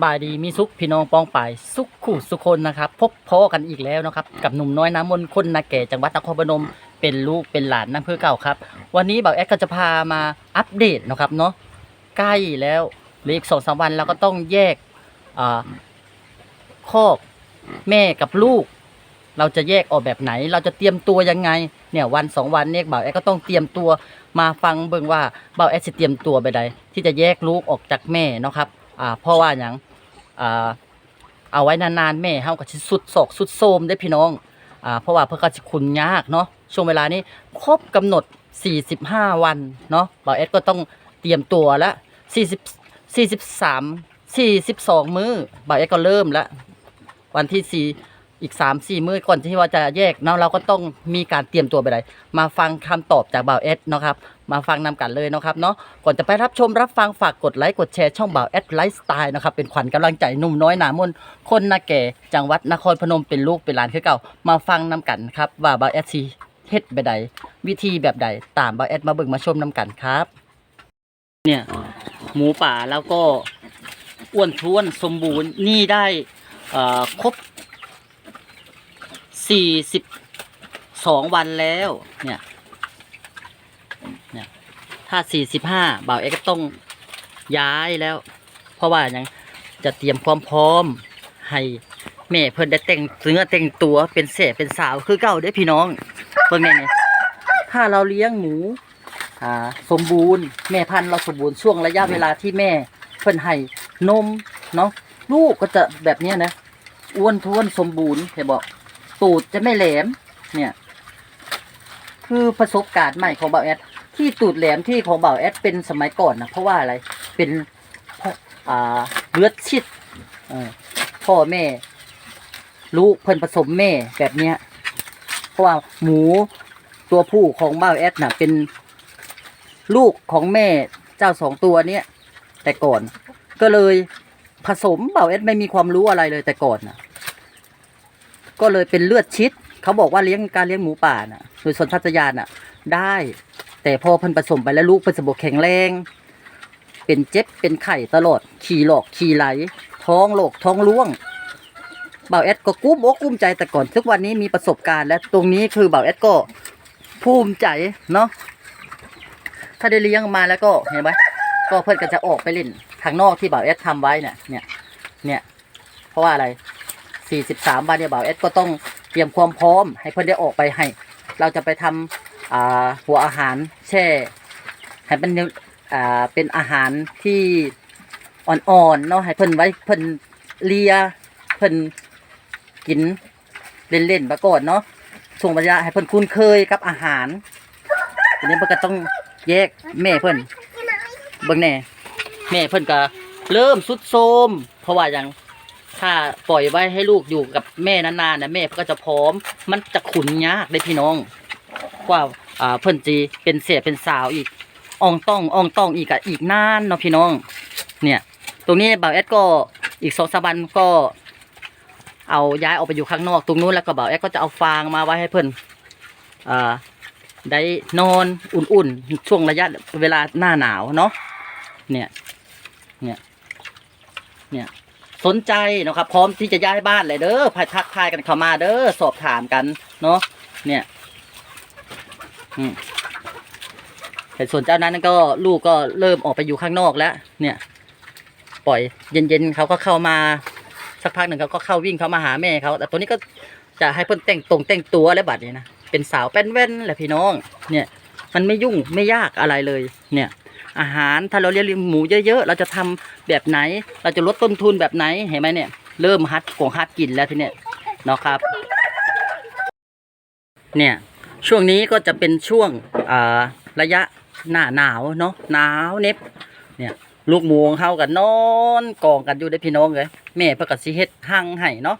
สบายดีมีสุขพี่น้องปองป่ายสุขคู่สุคนนะครับพบพ่อกันอีกแล้วนะครับกับหนุ่มน้อยน้ำมนต์คนนาแก่จังหวัดนครพนมเป็นลูกเป็นหลานน้ำเพื่อเก่าครับ วันนี้บ่าวแอดก็จะพามาอัปเดตนะครับเนาะใกล้แล้วหลืออีกสองสามวันเราก็ต้องแยกอ่าคอกแม่กับลูก เราจะแยกออกแบบไหน เราจะเตรียมตัวยังไงเนี่ยวันสองวันเนี่ยบ่าวแอดก็ต้องเตรียมตัวมาฟังเบิ่งว่าบ่าวแอดจะเตรียมตัวไปใดที่จะแยกลูกออกจากแม่นะครับอ่าเพราะว่าอย่าง อ่าเอาไว้นานๆแม่เฮาก็สิสุดศอกสุดโทมได้พี่น้องอ่าเพราะว่าเพิ่นก็สิคุณยากเนาะช่วงเวลานี้ครบกำหนด 45 วันเนาะบ่าวเอดก็ต้องเตรียมตัวละ40 43 42 มื้อบ่าวเอดก็เริ่มละววันที่สี่ อีกสามสี่มื้อก่อนที่ว่าจะแยกเนาะเราก็ต้องมีการเตรียมตัวไปไหนมาฟังคำตอบจากบ่าวเอสเนาะครับมาฟังนำกันเลยเนาะครับเนาะก่อนจะไปรับชมรับฟังฝากกดไลค์กดแชร์ช่องบ่าวเอสไลฟ์สไตล์นะครับเป็นขวัญกำลังใจหนุ่มน้อยหนามนคนนาแก่จังหวัดนครพนมเป็นลูกเป็นหลานคือเก่า มาฟังนำกันครับว่าบ่าวเอสซีเฮ็ดแบบใดวิธีแบบใดตามบ่าวเอสมาเบิ่งมาชมนำกันครับ เนี่ยหมูป่าแล้วก็อ้วนท้วนสมบูรณ์นี่ได้เอ่อครบ สี่สิบสองวันแล้วเนี่ยเนี่ยถ้าสี่สิบห้าบ่าวเอ็กก็ต้องย้ายแล้ว เพราะว่าอย่างจะเตรียมความพร้อมให้แม่เพิ่นได้แต่งเนื้อแต่งตัวเป็นเสยเป็นสาวคือเก่าเด้พี่น้องเบิ่งแน่เนี่ยถ้าเราเลี้ยงหมูอ่าสมบูรณ์ แม่พันธุ์เราสมบูรณ์ช่วงระยะเวลาที่แม่เพิ่นให้นมเนาะลูกก็จะแบบเนี้ยนะอ้วนท้วนสมบูรณ์เห็นบอก ตูดจะไม่แหลม เนี่ย คือประสบการณ์ใหม่ของบ่าวแอด ที่ตูดแหลมที่ของบ่าวแอดเป็นสมัยก่อนนะเพราะว่าอะไรเป็นเพราะอ่าเลือดชิดอพ่อแม่ ลูกเพิ่นผสมแม่แบบเนี้ย เพราะว่าหมูตัวผู้ของบ่าวแอดน่ะ เป็นลูกของแม่เจ้าสองตัวเนี้ยแต่ก่อน ก็เลยผสมเบ่าวเอสไม่มีความรู้อะไรเลยแต่ก่อนนะ ก็เลยเป็นเลือดชิด เขาบอกว่าเลี้ยงการเลี้ยงหมูป่าน่ะโดยสัญชาตญาณน่ะ ได้ แต่พอพิ่นผสมไปแล้วลูกเพิ่นสมบูรณ์แข็งแรง เป็นเจ็บเป็นไข่ตลอด ขี่หลอกขี่ไหล ท้องโลกท้องร่วงเบ่าวเอสก็กุ้มอกกุ้มใจแต่ก่อนทุกวันนี้มีประสบการณ์ และตรงนี้คือเบ่าวเอสก็ภูมิใจเนาะถ้าได้เลี้ยงมาแล้วก็เห็นไหมก็เพิ่อนก็จะออกไปเล่นข้างนอกที่เบ่าวเอสทำไว้เนี่ยเนี่ยเนี่ยเพราะว่าอะไร สี่สิบสามวันเนี่ยบ่าวเอสก็ต้องเตรียมความพร้อม ให้เพื่อนได้ออกไปให้ เราจะไปทำอ่าหัวอาหารแช่ให้เป็นอ่าเป็นอาหารที่อ่อนๆเนาะให้เพิ่นไว้เพิ่นเลียเพิ่นกินเล่นๆมาก่อนเนาะช่วงระยะให้เพิ่นคุ้นเคยกับอาหารทีนี้เพิ่นก็ต้องแยกแม่เพิ่นเบิ่งแน่แม่เพิ่นก็เริ่มสุดโทมเพราะว่าอย่าง ถ้าปล่อยไว้ให้ลูกอยู่กับแม่นานๆนะแม่ก็จะพร้อม มันจะขุนยากเลยพี่น้องกว่าอ่าเพิ่นจีเป็นเสียเป็นสาวอีกอองต้องอองต้องอีกอะอีกนานเนาะพี่น้อง เนี่ย ตรงนี้บ่าวแอดก็อีกสองสามวันก็ เอาย้ายออกไปอยู่ข้างนอกตรงนู้นแล้วก็บ่าวแอดก็จะเอาฟางมาไว้ให้เพิ่นอ่าได้นอนอุ่นๆช่วงระยะเวลาหน้าหนาวเนาะเนี่ยเนี่ยเนี่ย สนใจนะครับ พร้อมที่จะย้ายบ้านเลยเด้อพายทักทายกันเข้ามาเด้อสอบถามกันเนาะเนี่ยอืมแต่ส่วนเจ้านั้นก็ลูกก็เริ่มออกไปอยู่ข้างนอกแล้ว เนี่ย ปล่อยเย็นๆเขาก็เข้ามาสักพักหนึ่งเขาก็เข้าวิ่งเข้ามาหาแม่เขาแต่ตัวนี้ก็จะให้เพิ่นแต่งตรงแต่งตัวแล้วบัดนี้นะเป็นสาวแป้นแว่นแหละพี่น้อง เนี่ย มันไม่ยุ่งไม่ยากอะไรเลย เนี่ย อาหาร ถ้าเราเลี้ยงหมูเยอะๆ เราจะทำแบบไหน เราจะลดต้นทุนแบบไหน เห็นไหมเนี่ย เริ่มฮัดกงฮัดกินแล้วทีเนี้ยเนาะครับ เนี่ย ช่วงนี้ก็จะเป็นช่วงอ่าระยะหน้าหนาวเนาะ หนาวเน็บ เนี่ยลูกหมูของเขากันนอนกองกันอยู่ได้พี่น้องเลยแม่เพื่อกสิเฮ็ดหั่งให้เนาะ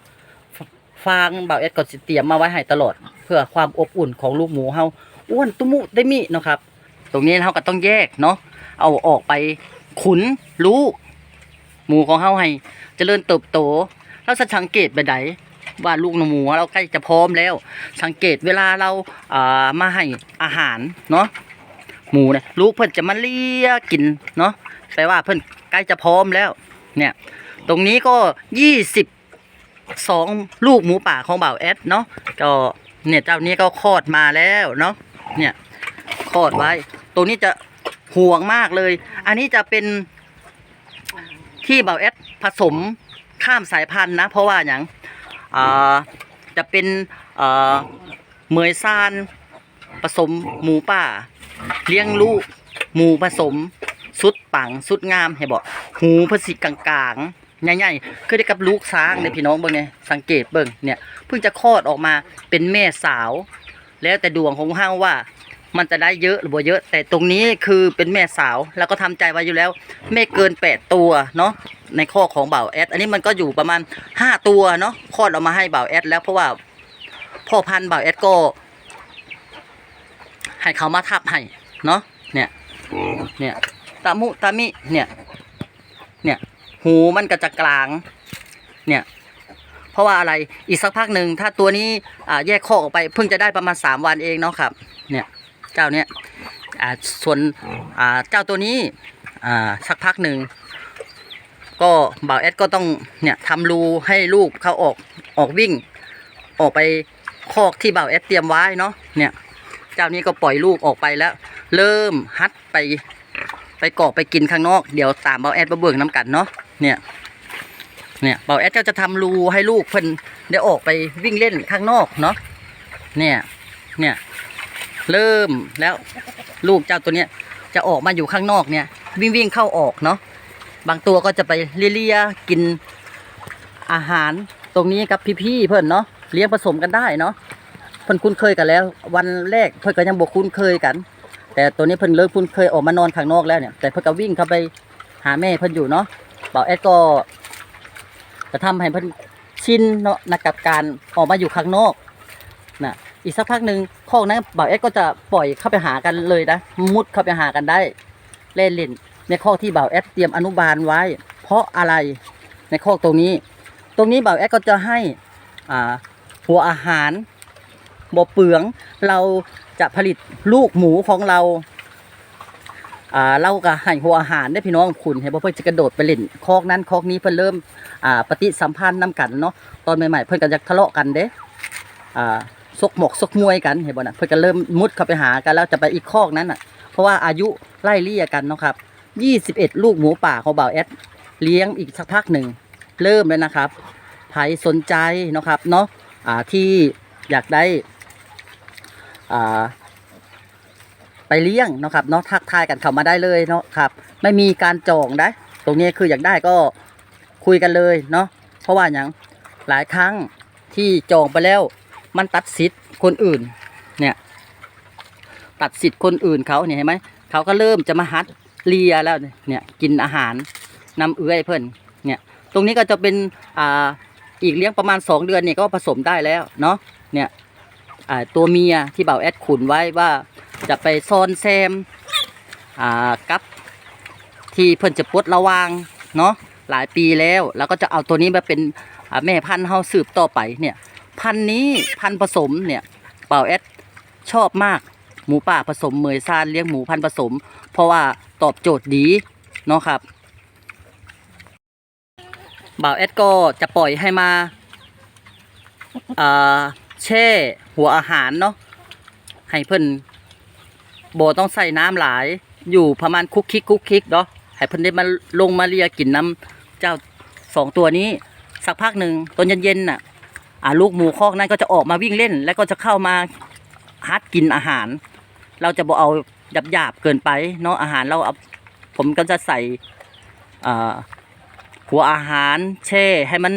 ฟางเบาเอ็ดก็สิเตรียมมาไว้ให้ตลอด เพื่อความอบอุ่นของลูกหมูเฮาอ้วนตุมุได้มีเนาะครับ ตรงนี้เฮาก็ต้องแยกเนาะ เอาออกไปขุนลูกหมูของเฮาให้เจริญเติบโตเราจะสังเกตไปไหนว่าลูกหมูเราใกล้จะพร้อมแล้ว สังเกตเวลาเราอ่ามาให้อาหารเนาะหมูเนี่ยลูกเพิ่นจะมาเลียกินเนาะแปลว่าเพิ่นใกล้จะพร้อมแล้ว เนี่ย ตรงนี้ก็ยี่สิบสองลูกหมูป่าของบ่าวแอดเนาะก็เนี่ยเจ้านี้ก็คลอดมาแล้วเนาะเนี่ยคลอดไว้ตรงนี้จะ ห่วงมากเลย อันนี้จะเป็นที่เบาแอดผสมข้ามสายพันธุ์นะ เพราะว่าอย่างจะเป็นเหมยซานผสมหมูป่า เลี้ยงลูกหมูผสมสุดปังสุดงามให้บอกหูเพสิกลางๆใหญ่ๆคือได้กับลูกช้างเนี่ยพี่น้องเบิ่งไงสังเกตเบิ่งเนี่ยเพิ่งจะคลอดออกมาเป็นแม่สาว แล้วแต่ดวงของเฮาว่า มันจะได้เยอะหรือบ่เยอะ แต่ตรงนี้คือเป็นแม่สาวแล้วก็ทำใจไว้อยู่แล้ว ไม่เกินแปดตัวเนาะในข้อของเบ่าแอด อันนี้มันก็อยู่ประมาณห้าตัวเนาะคลอดออกมาให้เบ่าแอด แล้วเพราะว่าพ่อพันธุ์บ่าแอดก็ ให้เขามาทับให้เนาะเนี่ยเนี่ยตามุตามิเนี่ย เนี่ยหูมันก็จะกลาง เนี่ย เพราะว่าอะไรอีกสักพักหนึ่งถ้าตัวนี้อ่าแยกคอออกไปเพิ่งจะได้ประมาณสามวันเองเนาะครับ เนี่ย เจ้าเนี้ยอ่าส่วนอ่าเจ้าตัวนี้อ่าสักพักหนึ่งก็บ่าวแอดก็ต้องเนี่ยทำรูให้ลูกเขาออกออกวิ่ง ออกไปคอกที่บ่าวแอดเตรียมไว้เนาะเนี่ยเจ้านี้ก็ปล่อยลูกออกไปแล้ว เริ่มฮัดไปไปเกาะไปกินข้างนอกเดี๋ยวตามเบาแอดมาเบิ่งน้ำกันเนาะเนี่ยเนี่ยเบาแอดก็จะทำรูให้ลูกเพิ่นได้ออกไปวิ่งเล่นข้างนอกเนาะเนี่ยเนี่ย เริ่มแล้วลูกเจ้าตัวเนี้ยจะออกมาอยู่ข้างนอกเนี่ย วิ่งวิ่งเข้าออกเนาะบางตัวก็จะไปเลี้ยกินอาหารตรงนี้กับพี่ๆเพิ่อนเนาะเลี้ยงผสมกันได้เนาะเพิ่นคุ้นเคยกันแล้ว วันแรกเพิ่อนก็ยังบ่คุ้นเคยกัน แต่ตัวนี้เพิ่อนเลิกคุ้นเคยออกมานอนข้างนอกแล้วเนี่ยแต่เพิ่อนก็วิ่งเข้าไปหาแม่เพิ่อนอยู่เนาะบ่าแอดก็จะทำให้เพิ่อนชินเนาะนักกับการออกมาอยู่ข้างนอกน่ะ อีกสักพักหนึ่งคอกนั้นบ่าวแอดก็จะปล่อยเข้าไปหากันเลยนะมุดเข้าไปหากันได้ เล่นเล่นในคอกที่บ่าวแอดเตรียมอนุบาลไว้ เพราะอะไรในคอกตรงนี้ ตรงนี้บ่าวแอดก็จะให้อ่าหัวอาหารบ่เปลือง เราจะผลิตลูกหมูของเราอ่าเราก็ให้หัวอาหารได้พี่น้องคุณให้บ่เพิ่นจะกระโดดไปเล่นคอกนั้นคอกนี้เพิ่นเริ่มอ่าปฏิสัมพันธ์นํกันเนาะตอนใหม่ๆเพิ่นก็จะทะเลาะกันเด้อ่า ซกหมกซกมวยกันเห็นบ่น่ะเพิ่นก็เริ่มมุดเข้าไปหากันแล้วจะไปอีกคอกนั้นน่ะ เพราะว่าอายุไล่เลี่ยกันเนาะครับ21ลูกหมูป่าของบ่าวแอดเลี้ยงอีกสักพักหนึ่งเริ่มแล้วนะครับใครสนใจเนาะครับเนาะอ่าที่อยากได้อ่าไปเลี้ยงเนาะครับเนาะทักทายกันเข้ามาได้เลยเนาะครับไม่มีการจองได้ ตรงนี้คืออยากได้ก็คุยกันเลยเนาะเพราะว่าอย่างหลายครั้งที่จองไปแล้ว มันตัดสิทธิ์คนอื่น เนี่ย ตัดสิทธิ์คนอื่นเขาเนี่ยเห็นไหมเขาก็เริ่มจะมาฮัดเลียแล้วเนี่ยกินอาหารนำเอื้อยเพิ่นเนี่ยตรงนี้ก็จะเป็นอ่าอีกเลี้ยงประมาณสองเดือนเนี่ยก็ผสมได้แล้วเนาะเนี่ยตัวเมียที่เบาแอดขุนไว้ว่าจะไปซ่อนแซมอ่ากับที่เพิ่นจะปลดระวางเนาะหลายปีแล้ว แล้วก็จะเอาตัวนี้มาเป็นแม่พันธุ์เฮาสืบต่อไปเนี่ย พันธุ์นี้พันธุ์ผสมเนี่ยเบาแอดชอบมากหมูป่าผสมเหมยซานเลี้ยงหมูพันธุ์ผสม เพราะว่าตอบโจทย์ดีเนาะครับบ่าวแอดก็จะปล่อยให้มาอ่าแช่หัวอาหารเนาะให้เพิ่นโบต้องใส่น้ำหลายอยู่ประมาณคุกคิกคุกคิกเนาะให้เพิ่นได้มาลงมาเลียกินน้ำเจ้าสองตัวนี้ สักพักหนึ่งตอนเย็นๆน่ะ ลูกหมูคอกนั้นก็จะออกมาวิ่งเล่น แล้วก็จะเข้ามาฮัดกินอาหาร เราจะบ่เอาหยาบๆเกินไปเนาะอาหารเราเอาผมก็จะใส่หัวอาหารแช่ให้มัน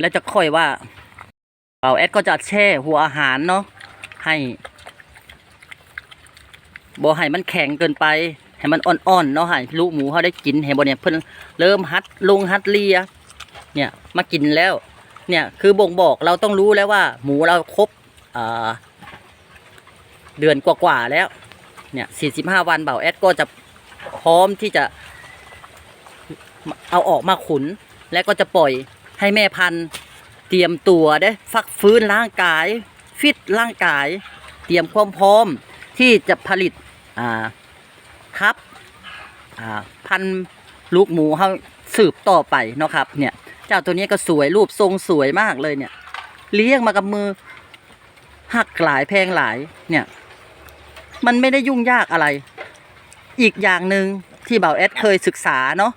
แล้วจะค่อยว่าเบาแอดก็จะแช่หัวอาหารเนาะให้บ่ให้มันแข็งเกินไป ให้มันอ่อนๆเนาะให้ลูกหมูเขาได้กินเห็นบ่เนี่ยเพิ่นเริ่มฮัดลงฮัดเลียเนี่ยมากินแล้ว เนี่ยคือบ่งบอกเราต้องรู้แล้วว่า หมูเราครบเดือนกว่าๆแล้วเนี่ย45วันเบาแอดก็จะพร้อมที่จะเอาออกมาขุน และก็จะปล่อยให้แม่พันธุ์เตรียมตัวได้ฟักฟื้นร่างกาย ฟิตร่างกาย เตรียมความพร้อมที่จะผลิตอ่า ครับพันลูกหมูเฮาสืบต่อไปเนาะครับ เนี่ยเจ้าตัวนี้ก็สวยรูปทรงสวยมากเลยเนี่ย เลี้ยงมากับมือหักหลายแพงหลายเนี่ย มันไม่ได้ยุ่งยากอะไร อีกอย่างหนึ่งที่เบาแอดเคยศึกษาเนาะ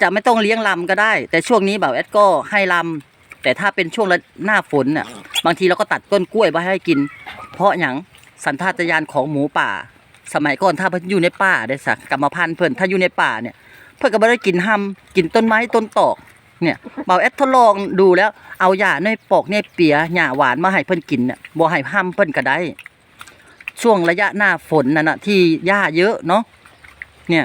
จะไม่ต้องเลี้ยงลำก็ได้ แต่ช่วงนี้เบาแอดก็ให้ลำแต่ถ้าเป็นช่วงหน้าฝนน่ะบางทีเราก็ตัดต้นกล้วยไว้ให้กิน เพราะอย่างสันทาตญาณของหมูป่า สมัยก่อนถ้าเพิ่นอยู่ในป่าได้สักกรรมพันธุ์เพิ่นถ้าอยู่ในป่าเนี่ย เพิ่นก็บ่ได้กินหำกินต้นไม้ต้นตอกเนี่ยเบาแอดทดลองดูแล้วเอาหญ้าในปอกในเปียหญ้าหวานมาให้เพิ่นกินเนี่ยบ่ให้ห้ำเพิ่นก็ได้ ช่วงระยะหน้าฝนนั่นน่ะที่หญ้าเยอะเนาะเนี่ย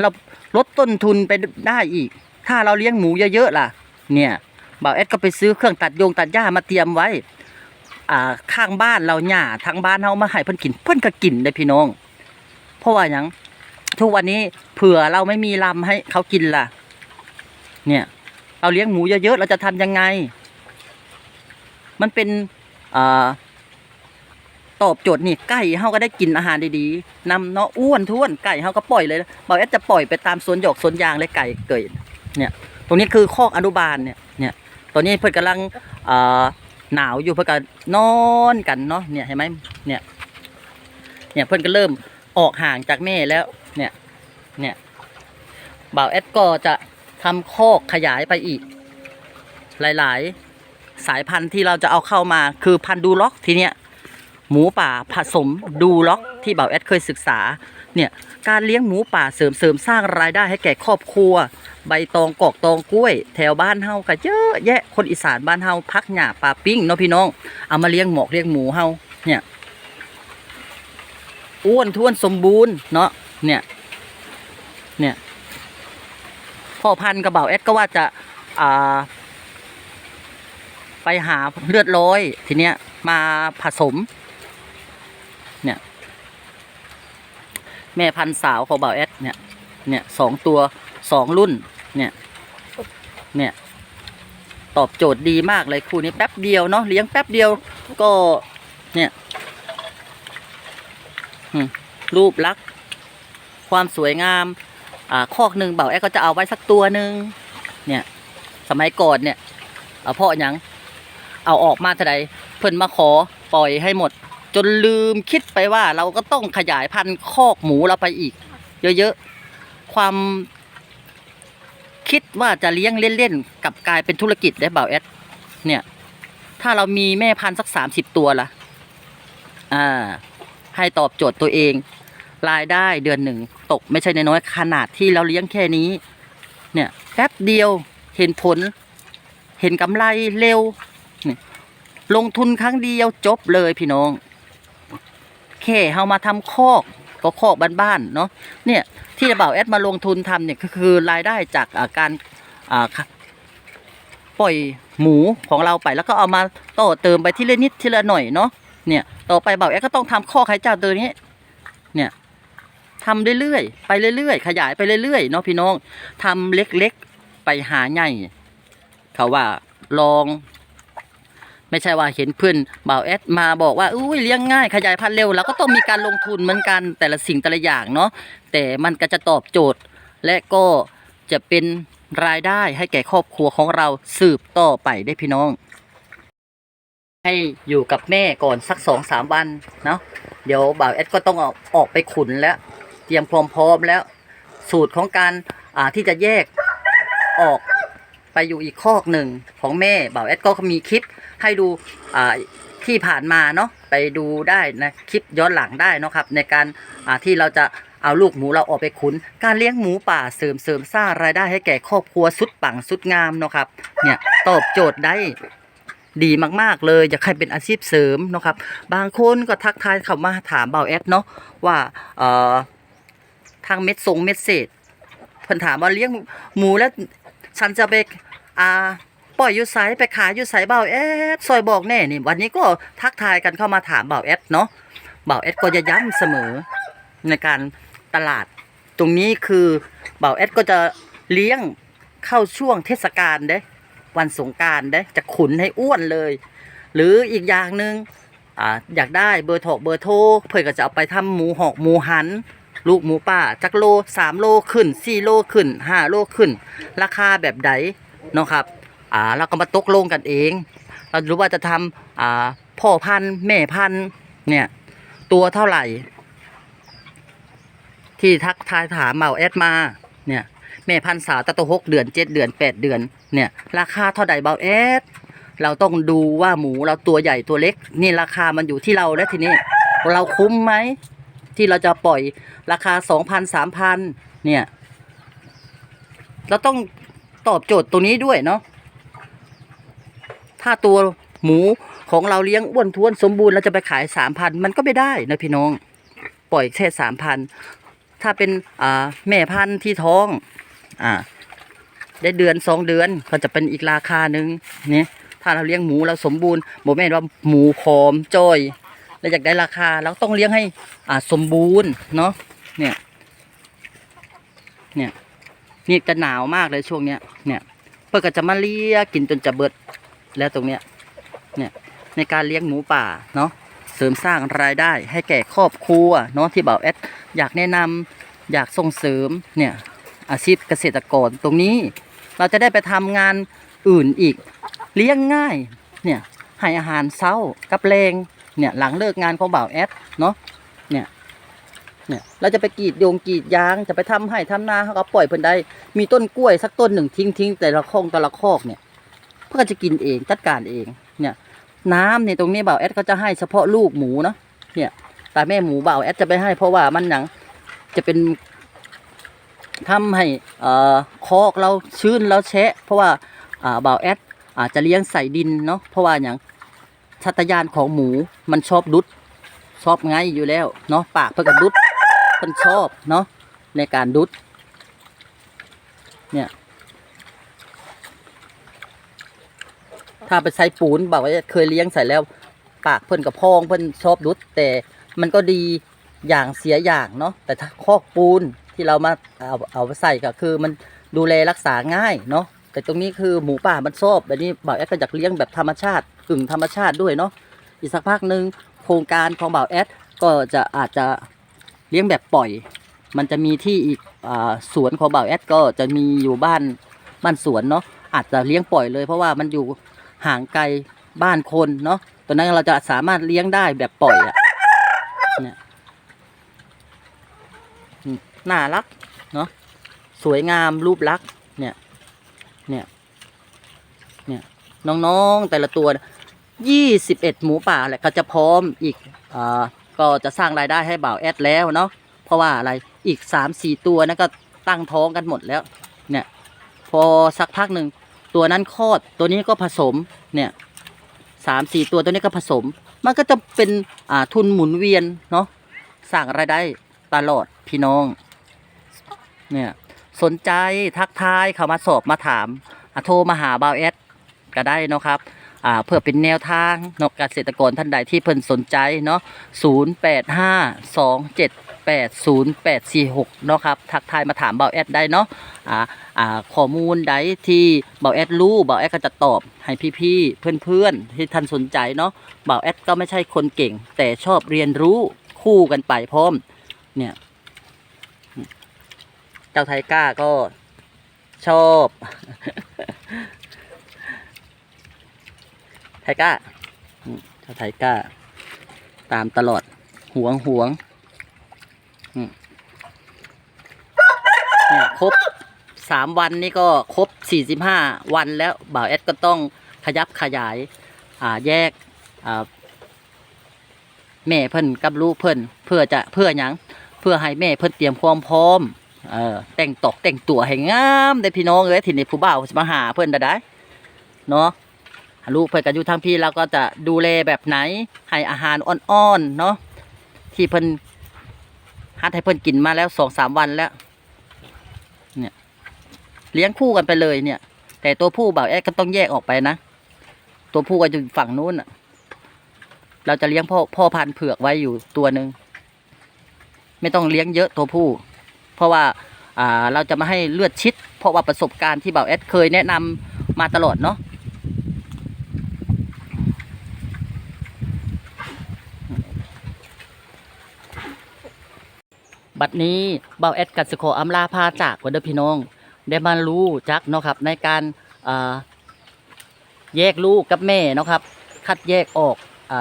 เราลดต้นทุนไปได้อีก ถ้าเราเลี้ยงหมูเยอะๆล่ะ เนี่ยบ่าวแอดก็ไปซื้อเครื่องตัดโยงตัดหญ้ามาเตรียมไว้ อ่าข้างบ้านเราหญ้าทางบ้านเฮามาให้เพิ่นกินเพิ่นก็กินได้พี่น้อง เพราะว่าหยังทุกวันนี้เผื่อเราไม่มีลำให้เขากินล่ะ เนี่ยเราเลี้ยงหมูเยอะๆเราจะทำยังไง มันเป็นอตอบโจทย์นี่ไก่เฮาก็ได้กินอาหารดีๆนำเนาะอ้วนท้วนไก่เฮาก็ปล่อยเลยบอกแอดจะปล่อยไปตามสวนหยกสวนยางเลยไก่เกิดเนี่ย ตรงนี้คือคอกอนุบาลเนี่ยเนี่ยตอนนี้เพิ่นกำลังอ่า หนาวอยู่เพิ่นก็นนอนกันเนาะเนี่ยเห็นไหมเนี่ย เนี่ยเพิ่อนก็เริ่มออกห่างจากแม่แล้วเนี่ย เนี่ยบ่าวแอดก็จะทำคอกขยายไปอีก หลาย ๆ สายพันธุ์ที่เราจะเอาเข้ามาคือพันธุ์ดูล็อกทีเนี้ยหมูป่าผสมดูล็อกที่บ่าวแอดเคยศึกษา เนี่ยการเลี้ยงหมูป่าเสริมเสริมสร้างรายได้ให้แก่ครอบครัว ใบตองกอกตองกล้วย แถวบ้านเฮาก็เยอะแยะคนอีสานบ้านเฮาพักหญ้าป่าปิ้งเนาะพี่น้อง เอามาเลี้ยงหมอกเลี้ยงหมูเฮาเนี่ยอ้วนท้วนสมบูรณ์เนาะเนี่ยเนี่ยพ่อพันธ์กระเบาแอดก็ว่าจะอ่าไปหาเลือดร้อยทีเนี้ยมาผสม เนี่ย แม่พันธ์สาวของเบาแอดเนี่ย เนี่ยสองตัวสองรุ่น เนี่ย เนี่ย ตอบโจทย์ดีมากเลยคู่นี้แป๊บเดียวเนาะเลี้ยงแป๊บเดียวก็ เนี่ยรูปลักษณ์ความสวยงาม อ่าคอกหนึ่งเบาแอดก็จะเอาไว้สักตัวหนึ่งเนี่ย สมัยก่อนเนี่ยเอาเพาะยังเอาออกมาเท่าใดเพิ่นมาขอปล่อยให้หมด จนลืมคิดไปว่าเราก็ต้องขยายพันธุ์คอกหมูเราไปอีก เยอะๆความ คิดว่าจะเลี้ยงเล่นๆกับกลายเป็นธุรกิจได้เบาแอดเนี่ย ถ้าเรามีแม่พันธุ์สักสามสิบตัวล่ะอ่า ให้ตอบโจทย์ตัวเอง รายได้เดือนหนึ่งตกไม่ใช่น้อยขนาดที่เราเลี้ยงแค่นี้ เนี่ยแป๊บเดียวเห็นผล เห็นกำไรเร็วลงทุนครั้งเดียวจบเลยพี่น้องแค่เฮามาทำคอกก็คอกบ้านๆเนาะเนี่ย ที่เบ่าวแอดมาลงทุนทำเนี่ยก็คือรายได้จากการปล่อยหมูของเราไปแล้วก็เอามาต่อเติมไปทีละนิดทีละหน่อยเนาะเนี่ยต่อไปเบ่าวแอดก็ต้องทำคอกให้เจ้าตัวนี้เนี่ยทำเรื่อยๆไปเรื่อยๆขยายไปเรื่อยๆเนาะพี่น้องทำเล็กๆไปหาใหญ่เขาว่าลองไม่ใช่ว่าเห็นเพื่อนบ่าวแอดมาบอกว่าอุ้ยเลี้ยงง่ายขยายพันธุ์เร็วเราก็ต้องมีการลงทุนเหมือนกันแต่ละสิ่งแต่ละอย่างเนาะ แต่มันก็จะตอบโจทย์ และก็จะเป็นรายได้ให้แก่ครอบครัวของเราสืบต่อไปได้พี่น้อง ให้อยู่กับแม่ก่อนสักสองสามวันเนาะเดี๋ยวบ่าวแอดก็ต้องออกออกไปขุนแล้ว เตรียมความพร้อมแล้ว สูตรของการอ่าที่จะแยกออกไปอยู่อีกคอกหนึ่งของแม่บ่าวแอดก็มีคลิปให้ดูอ่าที่ผ่านมาเนาะไปดูได้นะคลิปย้อนหลังได้นะครับในการอ่าที่เราจะ เอาลูกหมูเราออกไปขุน การเลี้ยงหมูป่าเสริมเสริมสร้างรายได้ให้แก่ครอบครัวสุดปังสุดงามเนาะครับ เนี่ยตอบโจทย์ได้ดีมากๆเลยอยากให้เป็นอาชีพเสริมเนาะครับ บางคนก็ทักทายเข้ามาถามเบาแอดเนาะว่าเอ่อทางเม็ดทรงเม็ดเศษเพิ่นถามว่าเลี้ยงหมูแล้วฉันจะไปอ่าปล่อยอยู่ไสไปขายอยู่ไสเบาแอดซอยบอกแน่นี่วันนี้ก็ทักทายกันเข้ามาถามเบาแอดเนาะเบาแอดก็จะย้ำเสมอในการ ตลาด ตรงนี้คือเบาแอดก็จะเลี้ยงเข้าช่วงเทศกาลเด้ วันสงการได้จะขุนให้อ้วนเลย หรืออีกอย่างหนึ่งออยากได้เบอร์โทรเบอร์โทรเพื่อก็จะเอาไปทำหมูหอกหมูหัน ลูกหมูป่าจักโลสามโลขึ้นสี่โลขึ้นห้าโลขึ้น ราคาแบบใดเนาะครับอ่าเราก็มาตกลงกันเอง เรารู้ว่าจะทำอ่าพ่อพันธุ์แม่พันธุ์เนี่ยตัวเท่าไหร่ ที่ทักทายถามเมาแอดมาเนี่ยแม่พันสาวตะโตหกเดือนเจ็ดเดือนแปดเดือนเนี่ยราคาเท่าใดเบาแอดเราต้องดูว่าหมูเราตัวใหญ่ตัวเล็ก นี่ราคามันอยู่ที่เราแล้วทีนี้เราคุ้มไหมที่เราจะปล่อยราคาสองพันสามพันเนี่ยเราต้องตอบโจทย์ตรงนี้ด้วยเนาะถ้าตัวหมูของเราเลี้ยงอ้วนท้วนสมบูรณ์เราจะไปขายสามพันมันก็ไม่ได้นะพี่น้อง ปล่อยแค่สามพัน ถ้าเป็นอ่าแม่พันธุ์ที่ท้องอ่าได้เดือนสองเดือนก็จะเป็นอีกราคาหนึ่งนี่ถ้าเราเลี้ยงหมูเราสมบูรณ์บอกแม่นว่าหมูผอมจ้อยเราอยากได้ราคาเราต้องเลี้ยงให้อ่าสมบูรณ์เนาะเนี่ยเนี่ยนี่จะหนาวมากเลยช่วงเนี้ยเนี่ยเพื่อก็จะมาเลี้ยกินจนจะเบิดแล้วตรงเนี้ยเนี่ยในการเลี้ยงหมูป่าเนาะ เสริมสร้างรายได้ให้แก่ครอบครัวเนาะที่บ่าวแอดอยากแนะนำอยากส่งเสริมเนี่ยอาชีพเกษตรกรตรงนี้ เราจะได้ไปทำงานอื่นอีกเลี้ยงง่ายเนี่ยให้อาหารเช้ากับแรงเนี่ยหลังเลิกงานของบ่าวแอดเนาะเนี่ยเนี่ยเราจะไปกรีดโยงกรีดยางจะไปทำให้ทำนาเขาก็ปล่อยเพิ่นได้มีต้นกล้วยสักต้นหนึ่งทิ้งทิ้งแต่ละคองแต่ละคอกเนี่ยเพื่อจะกินเองจัดการเองเนี่ย น้ำเนี่ยตรงนี้เบาแอดก็จะให้เฉพาะลูกหมูเนาะเนี่ยแต่แม่หมูเบาแอดจะไปให้เพราะว่ามันหนังจะเป็นทำให้เอ่อคอกเราชื้นแล้วแชะ เพราะว่าอ่าบ่าแอดอาจจะเลี้ยงใส่ดินเนาะเพราะว่าอย่างชัตยานของหมูมันชอบดุดชอบไงอยู่แล้วเนาะปากเพื่อกระดุดเพิ่นชอบเนาะในการดุดเนี่ย ถ้าไปใส่ปูนบอกว่าเคยเลี้ยงใส่แล้ว ปากเพิ่นกับพองเพิ่นชอบดุดแต่มันก็ดีอย่างเสียอย่างเนาะแต่ถ้าคอกปูนที่เรามาเอาเอาไปใส่ก็คือมันดูแลรักษาง่ายเนาะแต่ตรงนี้คือหมูป่ามันชอบแบบนี้บ่าวแอดก็อยากเลี้ยงแบบธรรมชาติกึ่งธรรมชาติด้วยเนาะอีกสักพักหนึ่งโครงการของบ่าวแอดก็จะอาจจะเลี้ยงแบบปล่อย มันจะมีที่อีกอสวนของบ่าวแอดก็จะมีอยู่บ้านบ้านสวนเนาะอาจจะเลี้ยงปล่อยเลยเพราะว่ามันอยู่ ห่างไกลบ้านคนเนาะตอนนั้นเราจะสามารถเลี้ยงได้แบบปล่อยอะเนี่ยน่ารักเนาะสวยงามรูปลักษณ์เนี่ยเนี่ยเนี่ยน้องๆแต่ละตัวยี่สิบเอ็ดหมูป่าแหละก็จะพร้อมอีกอ่าก็จะสร้างรายได้ให้บ่าวแอดแล้วเนาะเพราะว่าอะไรอีกสามสี่ตัวนั่นก็ตั้งท้องกันหมดแล้ว เนี่ย พอสักพักหนึ่ง ตัวนั้นคลอดตัวนี้ก็ผสมเนี่ยสามสี่ตัวตัวนี้ก็ผสม มันก็จะเป็นอ่าทุนหมุนเวียนเนาะสร้างรายได้ตลอดพี่น้องเนี่ยสนใจทักทายเข้ามาสอบมาถามโทรมาหาบาวแอดก็ได้เนาะครับอ่าเพื่อเป็นแนวทางนกเกษตรกรท่านใดที่เพิ่นสนใจเนาะศูนย์แป ดห้าสองเนาะครับทักทายมาถามเบาแอดได้เนาะอ่าอ่าข้อมูลใดที่เบาแอดรู้เบาแอดก็จะตอบให้พี่ๆเพื่อนๆที่ท่านสนใจเนาะเบาแอดก็ไม่ใช่คนเก่ง แต่ชอบเรียนรู้คู่กันไปพร้อมเนี่ยเจ้าไทก้าก็ชอบไทก้าเจ้าไทก้า ตามตลอดห่วงห่วง เนี่ยครบสามวันนี่ก็ครบสี่สิบห้าวันแล้วบ่าวแอดก็ต้องขยับขยายอ่าแยกอ่าแม่เพิ่นกับลูกเพิ่นเพื่อจะเพื่อหยังเพื่อให้แม่เพิ่นเตรียมความพร้อมเออแต่งตอกแต่งตัวให้งามได้พี่น้องเอ้ยทีนี้ผู้บ่าวสิมาหาเพิ่นได้ได้เนาะลูกเพิ่นก็อยู่ทางพี่เราก็จะดูแลแบบไหนให้อาหารอ่อนๆเนาะที่เพิ่น หัดให้เพิ่นกินมาแล้วสองสามวันแล้ว เนี่ยเลี้ยงคู่กันไปเลยเนี่ย แต่ตัวผู้บ่าวแอดก็ต้องแยกออกไปนะตัวผู้ก็อยู่ฝั่งนู้นอะ เราจะเลี้ยงพ่อพ่อพันธุ์เผือกไว้อยู่ตัวหนึ่งไม่ต้องเลี้ยงเยอะตัวผู้ เพราะว่าอ่าเราจะมาให้เลือดชิด เพราะว่าประสบการณ์ที่บ่าวแอดเคยแนะนำมาตลอดเนาะ บัดนี้เบาแอดกัสโคอำลาพาจากกันเด้อพี่น้อง ได้มารู้จักเนาะครับในการแยกลูกกับแม่เนาะครับ คัดแยกออกอ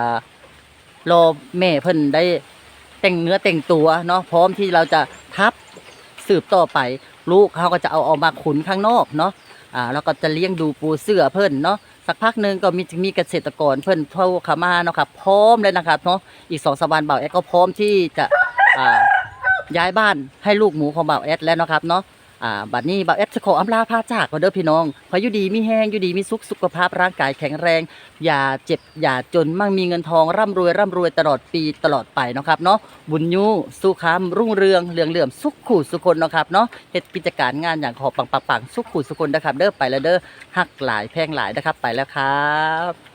รอแม่เพิ่นได้แต่งเนื้อแต่งตัวเนาะพร้อมที่เราจะทับสืบต่อไป ลูกเขาก็จะเอาออกมาขุนข้างนอกเนาะอ่าแล้วก็จะเลี้ยงดูปูเสือเพิ่นเนาะสักพักหนึ่งก็มีมีเกษตรกรเพิ่นเท่าขามาเนาะครับพร้อมเลยนะครับเนาะอีกสองสามวันเบาแอดก็พร้อมที่จะอ่า ย้ายบ้านให้ลูกหมูของเบาวแอดแล้วนะครับเนาะอ่าบัดนี้บ่าวแอดจะขออำลาพาจากก่อนเด้อพี่น้องขออยู่ดีมีแห้งอยู่ดีมีสุขสุขภาพร่างกายแข็งแรง อย่าเจ็บอย่าจนมั่งมีเงินทองร่ำรวยร่ำรวยตลอดปีตลอดไปเนาะครับเนาะบุญยูสุขามรุ่งเรืองเหลืองเหลื่อมสุขขู่สุคนเนาะครับเนาะเฮ็ดกิจการงานอย่างขอปังปังปังสุขขู่สุคนนะครับเด้อไปแล้วเด้อหักหลายแพงหลายนะครับไปแล้วครับ